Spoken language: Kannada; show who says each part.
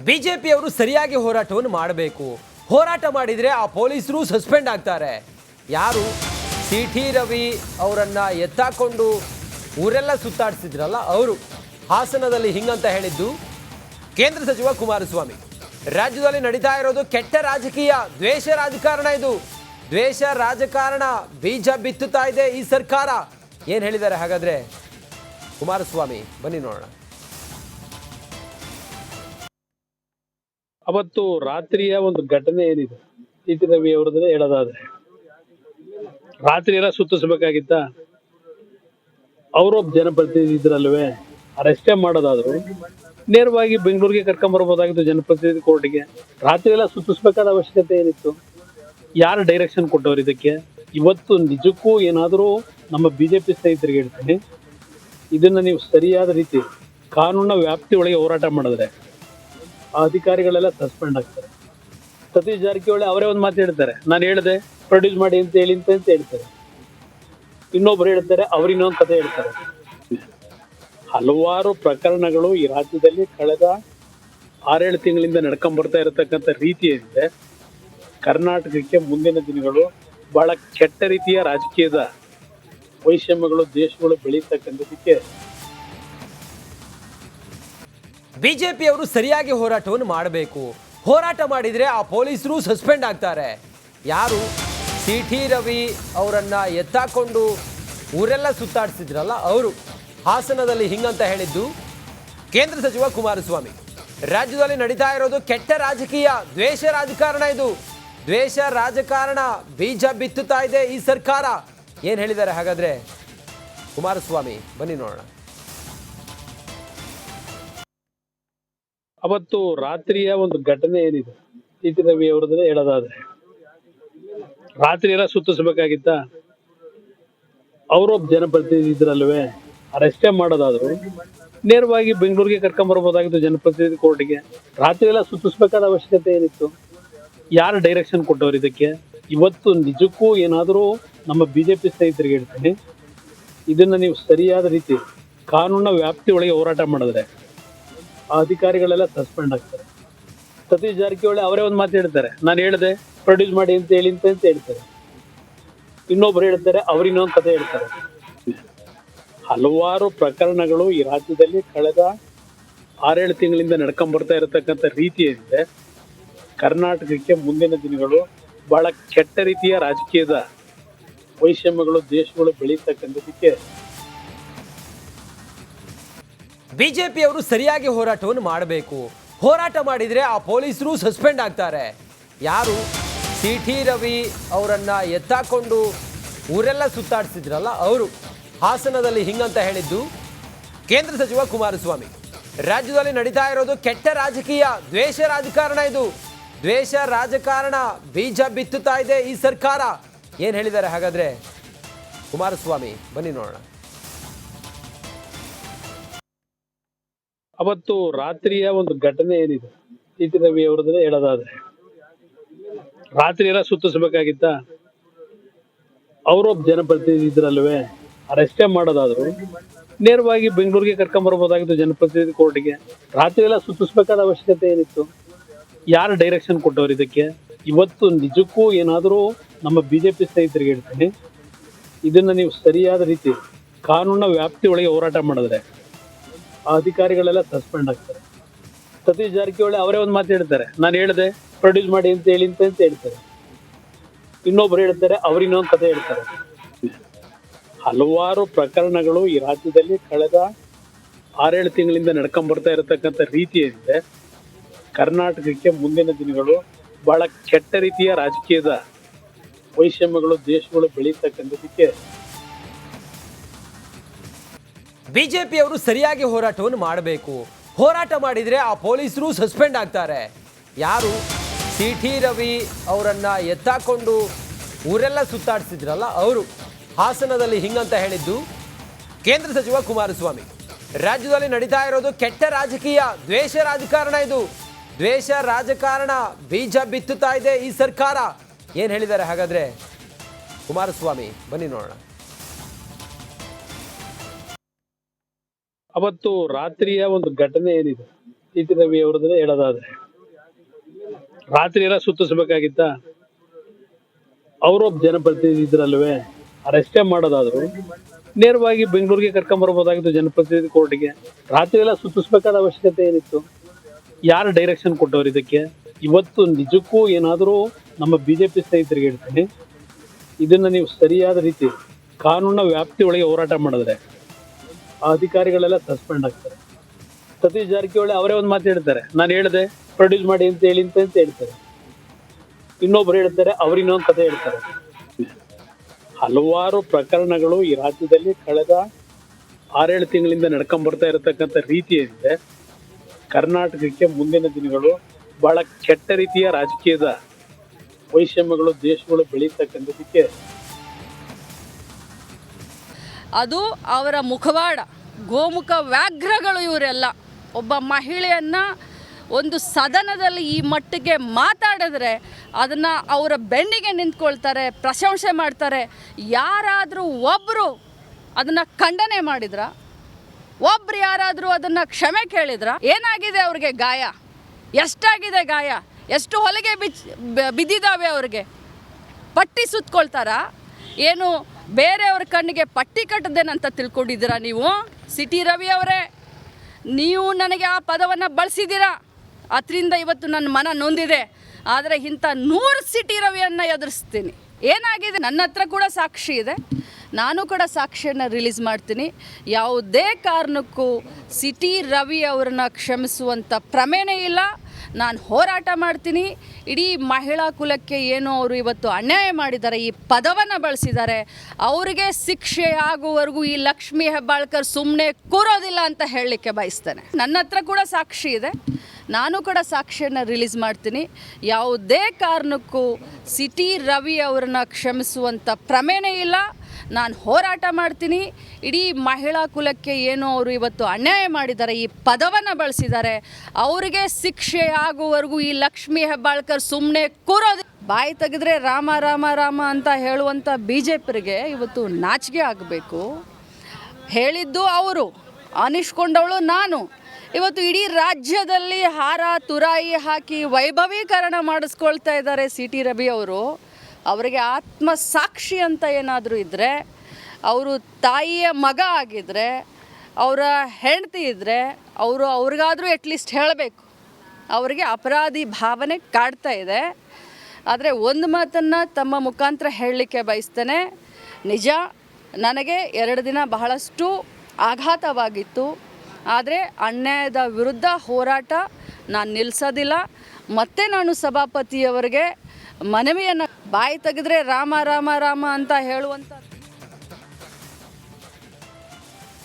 Speaker 1: ಬಿಜೆಪಿಯವರು ಸರಿಯಾಗಿ ಹೋರಾಟವನ್ನು ಮಾಡಬೇಕು. ಹೋರಾಟ ಮಾಡಿದರೆ ಆ ಪೊಲೀಸರು ಸಸ್ಪೆಂಡ್ ಆಗ್ತಾರೆ. ಯಾರು? ಸಿ ಟಿ ರವಿ ಅವರನ್ನು ಎತ್ತಾಕೊಂಡು ಊರೆಲ್ಲ ಸುತ್ತಾಡಿಸಿದ್ರಲ್ಲ ಅವರು. ಹಾಸನದಲ್ಲಿ ಹಿಂಗಂತ ಹೇಳಿದ್ದು. ಕೇಂದ್ರ ಸಚಿವ ಕುಮಾರಸ್ವಾಮಿ. ರಾಜ್ಯದಲ್ಲಿ ನಡೀತಾ ಇರೋದು ಕೆಟ್ಟ ರಾಜಕೀಯ, ದ್ವೇಷ ರಾಜಕಾರಣ ಇದು. ದ್ವೇಷ ರಾಜಕಾರಣ ಬೀಜ ಬಿತ್ತುತ್ತಾ ಇದೆ ಈ ಸರ್ಕಾರ. ಏನು ಹೇಳಿದ್ದಾರೆ ಹಾಗಾದರೆ? ಕುಮಾರಸ್ವಾಮಿ, ಬನ್ನಿ ನೋಡೋಣ.
Speaker 2: ಅವತ್ತು ರಾತ್ರಿಯ ಒಂದು ಘಟನೆ ಏನಿದೆ? ಟಿ ರವಿ ಅವರದ್ರೆ ಹೇಳೋದಾದ್ರೆ. ರಾತ್ರಿ ಎಲ್ಲ ಸುತ್ತಿಸ್ಬೇಕಾಗಿತ್ತ? ಅವರೊಬ್ಬ ಜನಪ್ರತಿನಿಧಿ ಇದ್ರಲ್ವೇ? ಅರೆಸ್ಟೇ ಮಾಡೋದಾದ್ರು. ನೇರವಾಗಿ ಬೆಂಗಳೂರಿಗೆ ಕರ್ಕೊಂಬರ್ಬೋದಾಗಿತ್ತು ಜನಪ್ರತಿನಿಧಿ ಕೋರ್ಟ್ಗೆ. ರಾತ್ರಿ ಎಲ್ಲ ಸುತ್ತಿಸ್ಬೇಕಾದ ಅವಶ್ಯಕತೆ ಏನಿತ್ತು? ಯಾರು ಡೈರೆಕ್ಷನ್ ಕೊಟ್ಟವ್ರು ಇದಕ್ಕೆ? ಇವತ್ತು ನಿಜಕ್ಕೂ ಏನಾದರೂ ನಮ್ಮ ಬಿಜೆಪಿ ಸ್ನೇಹಿತರಿಗೆ ಹೇಳ್ತೀನಿ. ಇದನ್ನ ನೀವು ಸರಿಯಾದ ರೀತಿ ಕಾನೂನಿನ ವ್ಯಾಪ್ತಿ ಒಳಗೆ ಹೋರಾಟ ಮಾಡಿದ್ರೆ ಅಧಿಕಾರಿಗಳೆಲ್ಲ ಸಸ್ಪೆಂಡ್ ಆಗ್ತಾರೆ. ಸತೀಶ್ ಜಾರಕಿಹೊಳಿ ಅವರೇ ಒಂದು ಮಾತು ಹೇಳ್ತಾರೆ. ನಾನು ಹೇಳಿದೆ ಪ್ರೊಡ್ಯೂಸ್ ಮಾಡಿ ಅಂತ ಹೇಳಿ ಅಂತ ಅಂತ ಹೇಳ್ತಾರೆ. ಇನ್ನೊಬ್ರು ಹೇಳ್ತಾರೆ, ಅವ್ರು ಇನ್ನೊಂದು ಕಥೆ ಹೇಳ್ತಾರೆ. ಹಲವಾರು ಪ್ರಕರಣಗಳು ಈ ರಾಜ್ಯದಲ್ಲಿ ಕಳೆದ ಆರೇಳು ತಿಂಗಳಿಂದ ನಡ್ಕೊಂಡ್ ಬರ್ತಾ ಇರತಕ್ಕಂಥ ರೀತಿ ಏನಿದೆ, ಕರ್ನಾಟಕಕ್ಕೆ ಮುಂದಿನ ದಿನಗಳು ಬಹಳ ಕೆಟ್ಟ ರೀತಿಯ ರಾಜಕೀಯದ ವೈಷಮ್ಯಗಳು ದೇಶಗಳು ಬೆಳೀತಕ್ಕಂಥದಕ್ಕೆ
Speaker 1: ಬಿಜೆಪಿಯವರು ಸರಿಯಾಗಿ ಹೋರಾಟವನ್ನು ಮಾಡಬೇಕು. ಹೋರಾಟ ಮಾಡಿದರೆ ಆ ಪೊಲೀಸರು ಸಸ್ಪೆಂಡ್ ಆಗ್ತಾರೆ. ಯಾರು? ಸಿ ಟಿ ರವಿ ಅವರನ್ನು ಎತ್ತಾಕೊಂಡು ಊರೆಲ್ಲ ಸುತ್ತಾಡಿಸಿದ್ರಲ್ಲ ಅವರು. ಹಾಸನದಲ್ಲಿ ಹಿಂಗಂತ ಹೇಳಿದ್ದು ಕೇಂದ್ರ ಸಚಿವ ಕುಮಾರಸ್ವಾಮಿ. ರಾಜ್ಯದಲ್ಲಿ ನಡೀತಾ ಇರೋದು ಕೆಟ್ಟ ರಾಜಕೀಯ, ದ್ವೇಷ ರಾಜಕಾರಣ ಇದು. ದ್ವೇಷ ರಾಜಕಾರಣ, ಬೀಜ ಬಿತ್ತುತ್ತಾ ಇದೆ ಈ ಸರ್ಕಾರ. ಏನು ಹೇಳಿದ್ದಾರೆ ಹಾಗಾದರೆ? ಕುಮಾರಸ್ವಾಮಿ, ಬನ್ನಿ ನೋಡೋಣ.
Speaker 2: ಅವತ್ತು ರಾತ್ರಿಯ ಒಂದು ಘಟನೆ ಏನಿದೆ? ಟಿ ರವಿ ಅವರದ್ರೆ ಹೇಳೋದಾದ್ರೆ. ರಾತ್ರಿ ಎಲ್ಲ ಸುತ್ತಿಸ್ಬೇಕಾಗಿತ್ತ? ಅವರೊಬ್ಬ ಜನಪ್ರತಿನಿಧಿ ಇದ್ರಲ್ವೇ ಅರೆಸ್ಟೇ ಮಾಡೋದಾದ್ರು, ನೇರವಾಗಿ ಬೆಂಗಳೂರಿಗೆ ಕರ್ಕೊಂಬರ್ಬೋದಾಗಿತ್ತು ಜನಪ್ರತಿನಿಧಿ ಕೋರ್ಟ್ಗೆ. ರಾತ್ರಿ ಎಲ್ಲ ಸುತ್ತಿಸ್ಬೇಕಾದ ಅವಶ್ಯಕತೆ ಏನಿತ್ತು? ಯಾರು ಡೈರೆಕ್ಷನ್ ಕೊಟ್ಟವ್ರು ಇದಕ್ಕೆ? ಇವತ್ತು ನಿಜಕ್ಕೂ ಏನಾದರೂ ನಮ್ಮ ಬಿಜೆಪಿ ಸ್ನೇಹಿತರಿಗೆ ಹೇಳ್ತೀನಿ. ಇದನ್ನ ನೀವು ಸರಿಯಾದ ರೀತಿ ಕಾನೂನಿನ ವ್ಯಾಪ್ತಿ ಒಳಗೆ ಹೋರಾಟ ಮಾಡಿದ್ರೆ ಅಧಿಕಾರಿಗಳೆಲ್ಲ ಸಸ್ಪೆಂಡ್ ಆಗ್ತಾರೆ. ಸತೀಶ್ ಜಾರಕಿಹೊಳಿ ಅವರೇ ಒಂದು ಮಾತು ಹೇಳ್ತಾರೆ. ನಾನು ಹೇಳಿದೆ ಪ್ರೊಡ್ಯೂಸ್ ಮಾಡಿ ಅಂತ ಹೇಳಿ ಅಂತ ಅಂತ ಹೇಳ್ತಾರೆ. ಇನ್ನೊಬ್ರು ಹೇಳ್ತಾರೆ, ಅವ್ರು ಇನ್ನೊಂದು ಕಥೆ ಹೇಳ್ತಾರೆ. ಹಲವಾರು ಪ್ರಕರಣಗಳು ಈ ರಾಜ್ಯದಲ್ಲಿ ಕಳೆದ ಆರೇಳು ತಿಂಗಳಿಂದ ನಡ್ಕೊಂಡ್ ಬರ್ತಾ ಇರತಕ್ಕಂಥ ರೀತಿ ಏನಿದೆ, ಕರ್ನಾಟಕಕ್ಕೆ ಮುಂದಿನ ದಿನಗಳು ಬಹಳ ಕೆಟ್ಟ ರೀತಿಯ ರಾಜಕೀಯದ ವೈಷಮ್ಯಗಳು, ದೇಶಗಳು ಬೆಳೀತಕ್ಕಂಥದಕ್ಕೆ
Speaker 1: ಬಿಜೆಪಿಯವರು ಸರಿಯಾಗಿ ಹೋರಾಟವನ್ನು ಮಾಡಬೇಕು. ಹೋರಾಟ ಮಾಡಿದ್ರೆ ಆ ಪೊಲೀಸರು ಸಸ್ಪೆಂಡ್ ಆಗ್ತಾರೆ. ಯಾರು? ಸಿ ಟಿ ರವಿ ಅವರನ್ನು ಎತ್ತಾಕೊಂಡು ಊರೆಲ್ಲ ಸುತ್ತಾಡಿಸಿದ್ರಲ್ಲ ಅವರು. ಹಾಸನದಲ್ಲಿ ಹಿಂಗಂತ ಹೇಳಿದ್ದು ಕೇಂದ್ರ ಸಚಿವ ಕುಮಾರಸ್ವಾಮಿ. ರಾಜ್ಯದಲ್ಲಿ ನಡೀತಾ ಇರೋದು ಕೆಟ್ಟ ರಾಜಕೀಯ, ದ್ವೇಷ ರಾಜಕಾರಣ ಇದು. ದ್ವೇಷ ರಾಜಕಾರಣ ಬೀಜ ಬಿತ್ತುತ್ತಾ ಇದೆ ಈ ಸರ್ಕಾರ. ಏನು ಹೇಳಿದ್ದಾರೆ ಹಾಗಾದ್ರೆ? ಕುಮಾರಸ್ವಾಮಿ, ಬನ್ನಿ ನೋಡೋಣ.
Speaker 2: ಅವತ್ತು ರಾತ್ರಿಯ ಒಂದು ಘಟನೆ ಏನಿದೆ? ಟಿ ರವಿ ಅವ್ರದ್ರೆ ಹೇಳೋದಾದ್ರೆ. ರಾತ್ರಿ ಎಲ್ಲ ಸುತ್ತಿಸ್ಬೇಕಾಗಿತ್ತ? ಅವರೊಬ್ಬ ಜನಪ್ರತಿನಿಧಿ ಇದ್ರಲ್ವೇ? ಅರೆಸ್ಟೇ ಮಾಡೋದಾದ್ರು. ನೇರವಾಗಿ ಬೆಂಗಳೂರಿಗೆ ಕರ್ಕೊಂಬರ್ಬೋದಾಗಿತ್ತು ಜನಪ್ರತಿನಿಧಿ ಕೋರ್ಟ್ಗೆ. ರಾತ್ರಿ ಎಲ್ಲ ಸುತ್ತಿಸ್ಬೇಕಾದ ಅವಶ್ಯಕತೆ ಏನಿತ್ತು? ಯಾರು ಡೈರೆಕ್ಷನ್ ಕೊಟ್ಟವ್ರು ಇದಕ್ಕೆ? ಇವತ್ತು ನಿಜಕ್ಕೂ ಏನಾದರೂ ನಮ್ಮ ಬಿಜೆಪಿ ಸ್ನೇಹಿತರಿಗೆ ಹೇಳ್ತೀನಿ. ಇದನ್ನ ನೀವು ಸರಿಯಾದ ರೀತಿ ಕಾನೂನಿನ ವ್ಯಾಪ್ತಿ ಒಳಗೆ ಹೋರಾಟ ಮಾಡಿದ್ರೆ ಅಧಿಕಾರಿಗಳೆಲ್ಲ ಸಸ್ಪೆಂಡ್ ಆಗ್ತಾರೆ. ಸತೀಶ್ ಜಾರಕಿಹೊಳಿ ಅವರೇ ಒಂದು ಮಾತು ಹೇಳ್ತಾರೆ. ನಾನು ಹೇಳಿದೆ ಪ್ರೊಡ್ಯೂಸ್ ಮಾಡಿ ಅಂತ ಹೇಳಿ ಅಂತ ಅಂತ ಹೇಳ್ತಾರೆ. ಇನ್ನೊಬ್ರು ಹೇಳ್ತಾರೆ, ಅವ್ರು ಇನ್ನೊಂದು ಕಥೆ ಹೇಳ್ತಾರೆ. ಹಲವಾರು ಪ್ರಕರಣಗಳು ಈ ರಾಜ್ಯದಲ್ಲಿ ಕಳೆದ ಆರೇಳು ತಿಂಗಳಿಂದ ನಡ್ಕೊಂಡ್ ಬರ್ತಾ ಇರತಕ್ಕಂಥ ರೀತಿ ಏನಿದೆ, ಕರ್ನಾಟಕಕ್ಕೆ ಮುಂದಿನ ದಿನಗಳು ಬಹಳ ಕೆಟ್ಟ ರೀತಿಯ ರಾಜಕೀಯದ ವೈಷಮ್ಯಗಳು ದೇಶಗಳು ಬೆಳೀತಕ್ಕಂಥದಕ್ಕೆ
Speaker 1: ಬಿಜೆಪಿಯವರು ಸರಿಯಾಗಿ ಹೋರಾಟವನ್ನು ಮಾಡಬೇಕು. ಹೋರಾಟ ಮಾಡಿದರೆ ಆ ಪೊಲೀಸರು ಸಸ್ಪೆಂಡ್ ಆಗ್ತಾರೆ. ಯಾರು? ಸಿ ಟಿ ರವಿ ಅವರನ್ನು ಎತ್ತಾಕೊಂಡು ಊರೆಲ್ಲ ಸುತ್ತಾಡಿಸಿದ್ರಲ್ಲ ಅವರು. ಹಾಸನದಲ್ಲಿ ಹಿಂಗಂತ ಹೇಳಿದ್ದು, ಕೇಂದ್ರ ಸಚಿವ ಕುಮಾರಸ್ವಾಮಿ. ರಾಜ್ಯದಲ್ಲಿ ನಡೀತಾ ಇರೋದು ಕೆಟ್ಟ ರಾಜಕೀಯ, ದ್ವೇಷ ರಾಜಕಾರಣ ಇದು. ದ್ವೇಷ ರಾಜಕಾರಣ, ಬೀಜ ಬಿತ್ತುತ್ತಾ ಇದೆ ಈ ಸರ್ಕಾರ. ಏನು ಹೇಳಿದ್ದಾರೆ ಹಾಗಾದರೆ? ಕುಮಾರಸ್ವಾಮಿ, ಬನ್ನಿ ನೋಡೋಣ.
Speaker 2: ಅವತ್ತು ರಾತ್ರಿಯ ಒಂದು ಘಟನೆ ಏನಿದೆ? ಟಿ ರವಿ ಅವ್ರದ್ರೆ ಹೇಳೋದಾದ್ರೆ. ರಾತ್ರಿ ಎಲ್ಲ ಸುತ್ತಿಸ್ಬೇಕಾಗಿತ್ತ? ಅವರೊಬ್ಬ ಜನಪ್ರತಿನಿಧಿ ಇದ್ರಲ್ವೇ? ಅರೆಸ್ಟೇ ಮಾಡೋದಾದ್ರು. ನೇರವಾಗಿ ಬೆಂಗಳೂರಿಗೆ ಕರ್ಕೊಂಬರ್ಬೋದಾಗಿತ್ತು ಜನಪ್ರತಿನಿಧಿ ಕೋರ್ಟ್ಗೆ. ರಾತ್ರಿ ಎಲ್ಲ ಸುತ್ತಿಸ್ಬೇಕಾದ ಅವಶ್ಯಕತೆ ಏನಿತ್ತು? ಯಾರು ಡೈರೆಕ್ಷನ್ ಕೊಟ್ಟವ್ರು ಇದಕ್ಕೆ? ಇವತ್ತು ನಿಜಕ್ಕೂ ಏನಾದರೂ ನಮ್ಮ ಬಿಜೆಪಿ ಸ್ನೇಹಿತರಿಗೆ ಹೇಳ್ತೀನಿ. ಇದನ್ನ ನೀವು ಸರಿಯಾದ ರೀತಿ ಕಾನೂನಿನ ವ್ಯಾಪ್ತಿ ಒಳಗೆ ಹೋರಾಟ ಮಾಡಿದ್ರೆ ಆ ಅಧಿಕಾರಿಗಳೆಲ್ಲ ಸಸ್ಪೆಂಡ್ ಆಗ್ತಾರೆ. ಸತೀಶ್ ಜಾರಕಿಹೊಳಿ ಅವರೇ ಒಂದು ಮಾತು ಹೇಳ್ತಾರೆ. ನಾನು ಹೇಳಿದೆ ಪ್ರೊಡ್ಯೂಸ್ ಮಾಡಿ ಅಂತ ಹೇಳಿ ಅಂತ ಹೇಳ್ತಾರೆ. ಇನ್ನೊಬ್ರು ಹೇಳ್ತಾರೆ, ಅವ್ರು ಇನ್ನೊಂದು ಕಥೆ ಹೇಳ್ತಾರೆ. ಹಲವಾರು ಪ್ರಕರಣಗಳು ಈ ರಾಜ್ಯದಲ್ಲಿ ಕಳೆದ ಆರೇಳು ತಿಂಗಳಿಂದ ನಡ್ಕೊಂಡ್ ಬರ್ತಾ ಇರತಕ್ಕಂಥ ರೀತಿ ಏನಿದೆ. ಕರ್ನಾಟಕಕ್ಕೆ ಮುಂದಿನ ದಿನಗಳು ಬಹಳ ಕೆಟ್ಟ ರೀತಿಯ ರಾಜಕೀಯದ ವೈಷಮ್ಯಗಳು ದೇಶಗಳು ಬೆಳೀತಕ್ಕಂಥದಕ್ಕೆ
Speaker 3: ಅದು ಅವರ ಮುಖವಾಡ, ಗೋಮುಖ ವ್ಯಾಘ್ರಗಳು ಇವರೆಲ್ಲ. ಒಬ್ಬ ಮಹಿಳೆಯನ್ನು ಒಂದು ಸದನದಲ್ಲಿ ಈ ಮಟ್ಟಿಗೆ ಮಾತಾಡಿದ್ರೆ ಅದನ್ನು ಅವರ ಬೆನ್ನಿಗೆ ನಿಂತ್ಕೊಳ್ತಾರೆ, ಪ್ರಶಂಸೆ ಮಾಡ್ತಾರೆ. ಯಾರಾದರೂ ಒಬ್ಬರು ಅದನ್ನು ಖಂಡನೆ ಮಾಡಿದ್ರ? ಒಬ್ರು ಯಾರಾದರೂ ಅದನ್ನು ಕ್ಷಮೆ ಕೇಳಿದ್ರ? ಏನಾಗಿದೆ ಅವ್ರಿಗೆ ಗಾಯ? ಎಷ್ಟಾಗಿದೆ ಗಾಯ? ಎಷ್ಟು ಹೊಲಿಗೆ ಬಿಚ್ ಬಿದ್ದಿದ್ದಾವೆ ಅವ್ರಿಗೆ? ಪಟ್ಟಿ ಸುತ್ಕೊಳ್ತಾರಾ? ಏನು ಬೇರೆಯವ್ರ ಕಣ್ಣಿಗೆ ಪಟ್ಟಿ ಕಟ್ಟದೇನಂತ ತಿಳ್ಕೊಂಡಿದ್ದೀರಾ ನೀವು? ಸಿಟಿ ರವಿ ಅವರೇ, ನೀವು ನನಗೆ ಆ ಪದವನ್ನು ಬಳಸಿದ್ದೀರಾ? ಅದರಿಂದ ಇವತ್ತು ನನ್ನ ಮನ ನೊಂದಿದೆ. ಆದರೆ ಇಂಥ ನೂರು ಸಿಟಿ ರವಿಯನ್ನು ಎದುರಿಸ್ತೀನಿ. ಏನಾಗಿದೆ? ನನ್ನ ಹತ್ರ ಕೂಡ ಸಾಕ್ಷಿ ಇದೆ. ನಾನು ಕೂಡ ಸಾಕ್ಷಿಯನ್ನು ರಿಲೀಸ್ ಮಾಡ್ತೀನಿ. ಯಾವುದೇ ಕಾರಣಕ್ಕೂ ಸಿಟಿ ರವಿ ಅವ್ರನ್ನ ಕ್ಷಮಿಸುವಂಥ ಪ್ರಮೇನೇ ಇಲ್ಲ. ನಾನು ಹೋರಾಟ ಮಾಡ್ತೀನಿ. ಇಡೀ ಮಹಿಳಾ ಕುಲಕ್ಕೆ ಏನು ಅವರು ಇವತ್ತು ಅನ್ಯಾಯ ಮಾಡಿದ್ದಾರೆ, ಈ ಪದವನ್ನು ಬಳಸಿದ್ದಾರೆ. ಅವರಿಗೆ ಶಿಕ್ಷೆ ಆಗುವವರೆಗೂ ಈ ಲಕ್ಷ್ಮಿ ಹೆಬ್ಬಾಳ್ಕರ್ ಸುಮ್ಮನೆ ಕೂರೋದಿಲ್ಲ ಅಂತ ಹೇಳಲಿಕ್ಕೆ ಬಯಸ್ತೇನೆ. ನನ್ನ ಹತ್ರ ಕೂಡ ಸಾಕ್ಷಿ ಇದೆ. ನಾನು ಕೂಡ ಸಾಕ್ಷಿಯನ್ನು ರಿಲೀಸ್ ಮಾಡ್ತೀನಿ. ಯಾವುದೇ ಕಾರಣಕ್ಕೂ ಸಿಟಿ ರವಿ ಅವರನ್ನ ಕ್ಷಮಿಸುವಂಥ ಪ್ರಮೇನೇ ಇಲ್ಲ. ನಾನು ಹೋರಾಟ ಮಾಡ್ತೀನಿ. ಇಡೀ ಮಹಿಳಾ ಕುಲಕ್ಕೆ ಏನು ಅವರು ಇವತ್ತು ಅನ್ಯಾಯ ಮಾಡಿದ್ದಾರೆ, ಈ ಪದವನ್ನು ಬಳಸಿದ್ದಾರೆ. ಅವರಿಗೆ ಶಿಕ್ಷೆ ಆಗುವವರೆಗೂ ಈ ಲಕ್ಷ್ಮೀ ಹೆಬ್ಬಾಳ್ಕರ್ ಸುಮ್ಮನೆ ಕೂರೋದು. ಬಾಯಿ ತೆಗೆದ್ರೆ ರಾಮ ರಾಮ ರಾಮ ಅಂತ ಹೇಳುವಂಥ ಬಿ ಜೆ ಪಿರಿಗೆ ಇವತ್ತು ನಾಚಿಕೆ ಆಗಬೇಕು. ಹೇಳಿದ್ದು ಅವರು ಅನಿಸ್ಕೊಂಡವಳು ನಾನು. ಇವತ್ತು ಇಡೀ ರಾಜ್ಯದಲ್ಲಿ ಹಾರ, ತುರಾಯಿ ಹಾಕಿ ವೈಭವೀಕರಣ ಮಾಡಿಸ್ಕೊಳ್ತಾ ಇದ್ದಾರೆ ಸಿ ಟಿ ರವಿ ಅವರು. ಅವರಿಗೆ ಆತ್ಮ ಸಾಕ್ಷಿ ಅಂತ ಏನಾದರೂ ಇದ್ದರೆ ಅವರು ತಾಯಿಯ ಮಗ ಆಗಿದ್ದರೆ ಅವರ ಹೆಂಡತಿ ಇದ್ದರೆ ಅವರು ಅವ್ರಿಗಾದರೂ ಅಟ್ಲೀಸ್ಟ್ ಹೇಳಬೇಕು. ಅವರಿಗೆ ಅಪರಾಧಿ ಭಾವನೆ ಕಾಡ್ತಾ ಇದೆ. ಆದರೆ ಒಂದು ಮಾತನ್ನು ತಮ್ಮ ಮುಖಾಂತರ ಹೇಳಲಿಕ್ಕೆ ಬಯಸ್ತೇನೆ. ನಿಜ, ನನಗೆ ಎರಡು ದಿನ ಬಹಳಷ್ಟು ಆಘಾತವಾಗಿತ್ತು. ಆದರೆ ಅನ್ಯಾಯದ ವಿರುದ್ಧ ಹೋರಾಟ ನಾನು ನಿಲ್ಲಿಸೋದಿಲ್ಲ ಮತ್ತೆ ನಾನು ಸಭಾಪತಿಯವರಿಗೆ ಮನವಿಯನ್ನು ಬಾಯಿ ತೆಗೆದ್ರೆ ರಾಮ ರಾಮ ರಾಮ ಅಂತ ಹೇಳುವಂಥ